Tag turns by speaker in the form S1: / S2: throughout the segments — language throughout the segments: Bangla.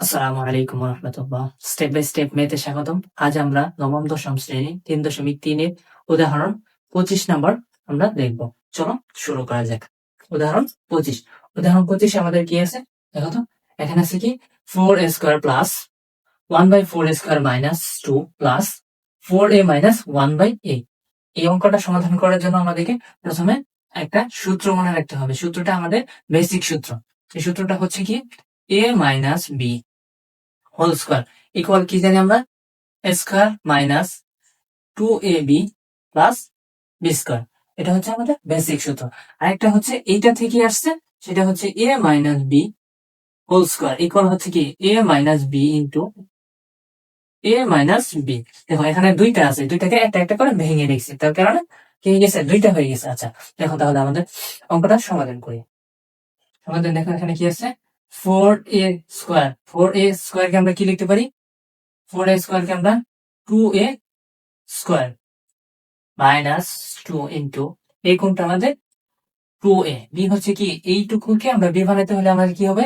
S1: আসসালামু আলাইকুম রহমতুল্লাহ স্টেপ বাই স্টেপ মেতে স্বাগতম। আজ আমরা নবম, দশম শ্রেণি, তিন দশমিক তিনের উদাহরণ পঁচিশ নম্বর আমরা দেখব। চলো শুরু করা যাক। উদাহরণ পঁচিশ। উদাহরণ পঁচিশ আমাদের কি আছে? দেখো তো, এখানে আছে কি? Four A square plus one by four A square minus two plus four A minus one by A এই অঙ্কটা সমাধান করার জন্য আমাদেরকে প্রথমে একটা সূত্র মনে রাখতে হবে। সূত্রটা আমাদের বেসিক সূত্র। এই সূত্রটা হচ্ছে কি? A minus B whole square equal কি জানি আমরা? Square minus two A B plus B square এটা হচ্ছে আমাদের বেসিক সূত্র। আরেকটা হচ্ছে এইটা থেকে আসছে, সেটা হচ্ছে A minus B whole square equal হচ্ছে কি? A minus B into A minus B দেখো, এখানে দুইটা আছে, দুইটাকে একটা একটা করে ভেঙে রেখেছি। তার কারণে কি হয়ে গেছে? দুইটা হয়ে গেছে। আচ্ছা দেখো তাহলে আমাদের অঙ্কটা সমাধান করি। সমাধান দেখো এখানে কি আছে? Four A square. Four A স্কোয়ারকে আমরা কি লিখতে পারি? ফোর এ স্কোয়ারকে আমরা two A square minus two into এই কোনটা আমাদের টু এ। বি হচ্ছে কি, এইটুকুকে আমরা বি বানাতে হলে আমাদের কি হবে?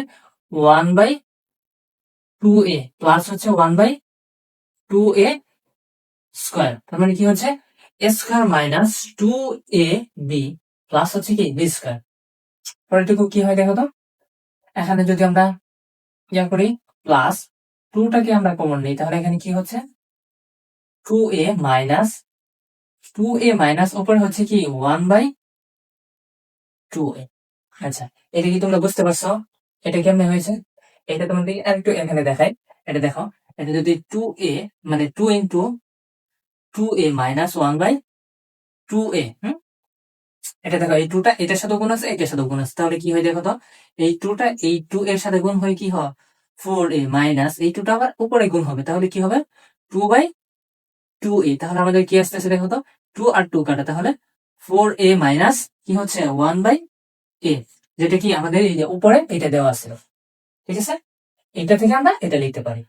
S1: One by two A plus হচ্ছে one by two A square. তার মানে কি হচ্ছে? A square minus two A B plus হচ্ছে কি, বি স্কোয়ার। পরেরটুকু কি হয় দেখো তো? এখানে যদি আমরা ইয়া করি প্লাস টুটাকে আমরা কমন নিই, তাহলে এখানে কি হচ্ছে? Two A minus two A minus ওপরে হচ্ছে কি? ওয়ান বাই টু এ আচ্ছা এটা কি তোমরা বুঝতে পারছ? এটা কেমনে হয়েছে? এটা তোমাদের আরেকটু এখানে দেখাই। এটা দেখো, এটা যদি টু এ মানে two into two A minus one by two A এটা দেখো, এই টুটা এটার সাথে গুণ আছে এটার সাথে গুণ আছে। তাহলে কি হয় দেখো তো, এই টুটা এই টু এর সাথে গুণ হয় কি হয়? ফোর এ মাইনাস এই টুটা আবার উপরে গুণ হবে। তাহলে কি হবে? টু বাই টু এ তাহলে আমাদের কি আসতেছে দেখো তো টু আর টু কাটা। তাহলে ফোর এ মাইনাস কি হচ্ছে? ওয়ান বাই এ যেটা কি আমাদের এই যে উপরে, এটা দেওয়া আছে। ঠিক আছে? এটা থেকে আমরা এটা লিখতে পারি।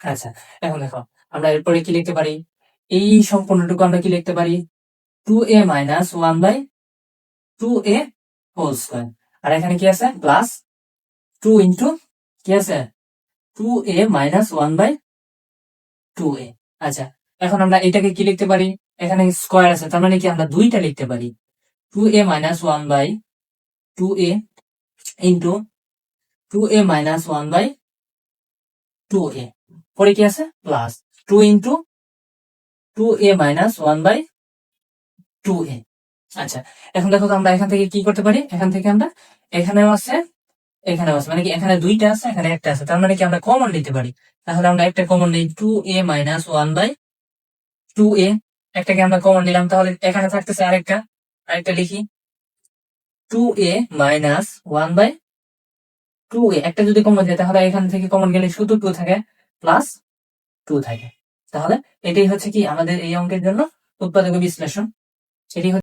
S1: আচ্ছা এখন দেখো, আমরা এরপরে কি লিখতে পারি? এই সম্পূর্ণটুকু আমরা কি লিখতে পারি? Two A minus one by two A whole square আর এখানে কি আছে? প্লাস টু ইন্টু কি আছে? Two A minus one by two A আচ্ছা এখন আমরা এটাকে কি লিখতে পারি? এখানে স্কোয়ার আছে, তার মানে কি আমরা দুইটা লিখতে পারি। Two A minus one by two A into two A minus one by two A পরে কি আছে? Plus two into two A minus one by two A. আচ্ছা এখন দেখো তো আমরা এখান থেকে কি করতে পারি? এখান থেকে আমরা এখানেও আছে এখানেও আছে। মানে কি এখানে দুইটা আছে, এখানে একটা আছে। তার মানে কি আমরা কমন নিতে পারি? তাহলে আমরা একটা কমন নিই two a minus one by two a. একটাকে আমরা কমন নিলাম, তাহলে এখানে থাকতেছে আরেকটা। আরেকটা লিখি। Two a minus one by two a. একটা যদি কমন যায়, তাহলে এখান থেকে কমন গেলে শুধু টু থাকে প্লাস টু থাকে। তাহলে এটাই হচ্ছে কি আমাদের এই অঙ্কের জন্য উৎপাদক বিশ্লেষণ। এটি হচ্ছে